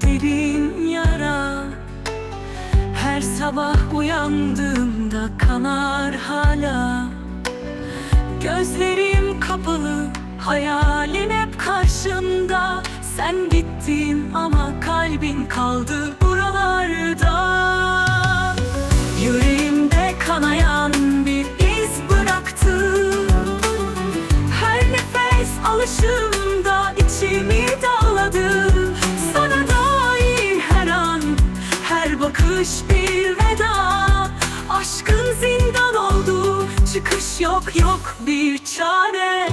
derin yara. Her sabah uyandığımda kanar hala. Gözlerim kapalı Hayalin hep karşımda. Sen gittin ama kalbin kaldı buralarda. Yok yok bir çare.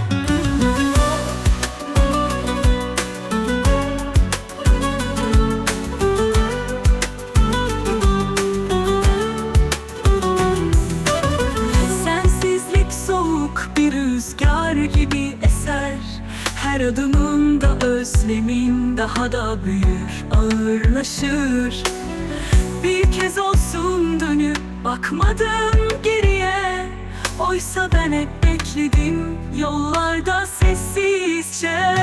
Sensizlik soğuk bir rüzgar gibi eser. Her adımında özlemin daha da büyür, ağırlaşır. Bir kez olsun dönüp bakmadım geriye Oysa ben hep bekledim yollarda sessizce.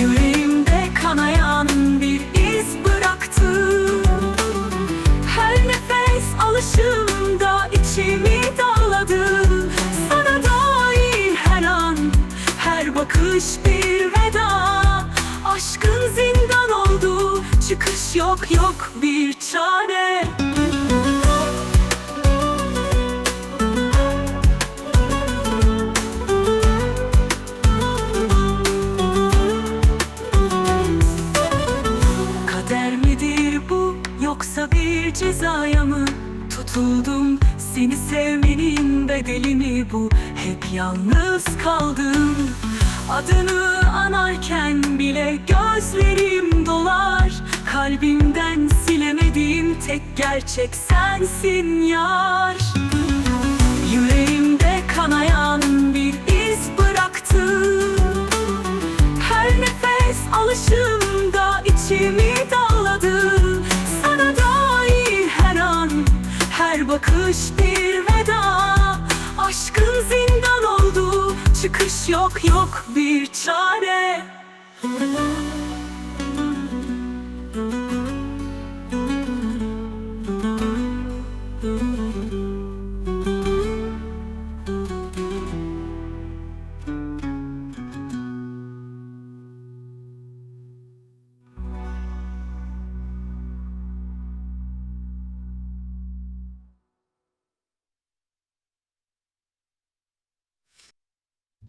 Yüreğimde kanayan bir iz bıraktı. Her nefes alışımda içimi dağladı. Sana dair her an, her bakış bir veda. Aşkın zindan oldu, çıkış yok yok bir cezaya mı tutuldum? Seni sevmenin bedeli bu? Hep yalnız kaldım. Adını anarken bile gözlerim dolar. Kalbimden silemediğim tek gerçek sensin yar. Yüreğimde kanayan bir iz bıraktı. Her nefes alışımda içimi dağladı her bakış bir veda. Aşkın zindan oldu, çıkış yok yok bir çare